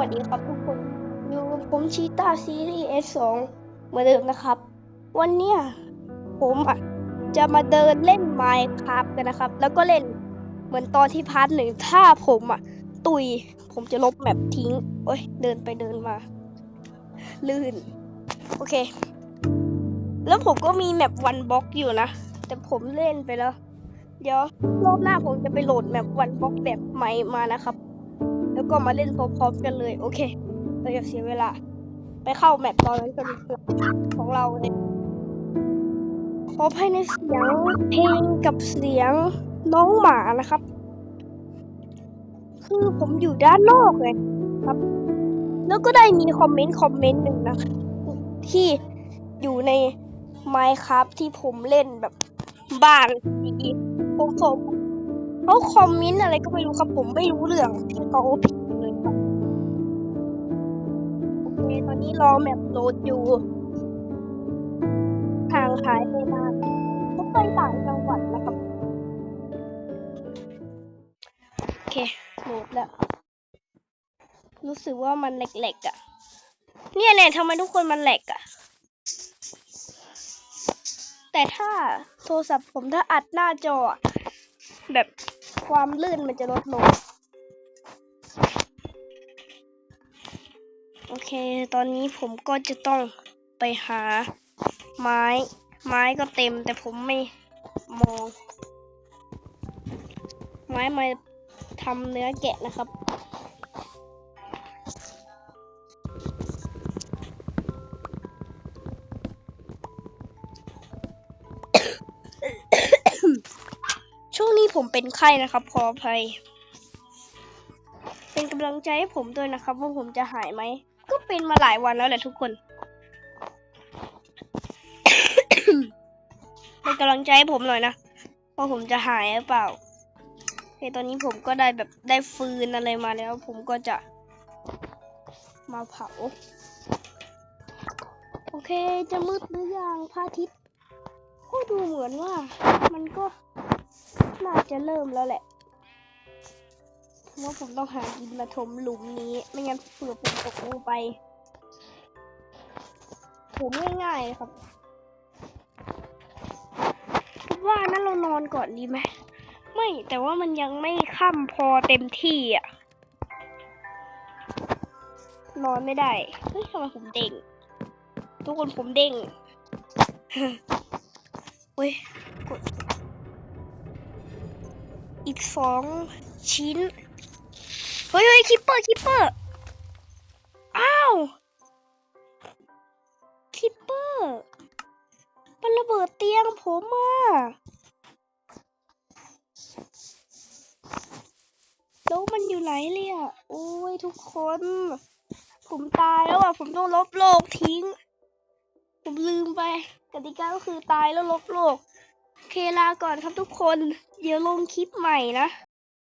วัสดีครับทุกคนอยู่ผมชีตาซีรีส์ S2 เหมือนเดิมนะครับ วันเนี้ยผมอะจะมาเดินเล่นไมค์ครับกันนะครับ แล้วก็เล่นเหมือนตอนที่พาร์ทหนึ่งถ้าผมอะ ตุย ผมจะลบแมปทิ้ง โอ้ยเดินไปเดินมา ลื่น โอเค แล้วผมก็มีแมปวันบล็อกอยู่นะ แต่ผมเล่นไปแล้ว เดี๋ยวรอบหน้าผมจะไปโหลดแมปวันบล็อกแบบใหม่มานะครับ แล้วก็มาเล่นพร้อมๆกันเลย โอเคเราอย่าเสียเวลา ไปเข้าแมปตอนนั้นกันของเราเลยขอภายในเสียงเพลงกับเสียงน้องหมานะครับ คือผมอยู่ด้านนอกเลยครับ แล้วก็ได้มีคอมเมนต์คอมเมนต์หนึ่งนะที่อยู่ใน Minecraft ที่ผมเล่นแบบบ้านดีผมส่ง เขาคอมเมนต์อะไรก็ไม่รู้ครับผมไม่รู้เรื่องที่เขาพิมพ์เลยครับโอเคตอนนี้รอแมปโหลดอยู่ห่างหายไปนานผมไปต่างจังหวัดนะครับโอเคโหลดแล้วรู้สึกว่ามันแหลกๆอะ เนี่ยเนี่ยทำไมทุกคนมันแหลกอะ แต่ถ้าโทรศัพท์ผมถ้าอัดหน้าจอ แบบความลื่นมันจะลดลง โอเค ตอนนี้ผมก็จะต้องไปหาไม้ ไม้ก็เต็มแต่ผมไม่มอง ไม้มาทำเนื้อแกะนะครับ ผมเป็นไข้นะครับ ขออภัย เป็นกำลังใจให้ผมด้วยนะครับ ว่าผมจะหายไหม ก็เป็นมาหลายวันแล้วแหละทุกคนเป็นกำลังใจให้ผมหน่อยนะว่าผมจะหายหรือเปล่าโอเคตอนนี้ผมก็ได้แบบได้ฟืนอะไรมาแล้ว ผมก็จะมาเผา โอเคจะมืดหรือยังพระอาทิตย์ก็ดูเหมือนว่ามันก็ น่าจะเริ่มแล้วแหละเพราะว่าผมต้องหาดินมาถมหลุมนี้ ไม่งั้นเผื่อผมตกลงไปผมง่ายๆครับคิดว่านั้นเรานอนก่อนดีไหมไม่แต่ว่ามันยังไม่ค่ำพอเต็มที่อะ นอนไม่ได้เฮ้ยทำไมผมเด้งทุกคนผมเด้งเว้ยกด อีกสองชิ้น เฮ้ยเฮ้ยคิปเปอร์คิปเปอร์ อ้าว คิปเปอร์ มันระเบิดเตียงผมอะแล้วมันอยู่ไหนเลยอะ โอ้ยทุกคน ผมตายแล้วอะ ผมต้องลบโลกทิ้ง ผมลืมไป กติกาก็คือตายแล้วลบโลก เคลาก่อนครับทุกคน เดี๋ยวลงคลิปใหม่นะ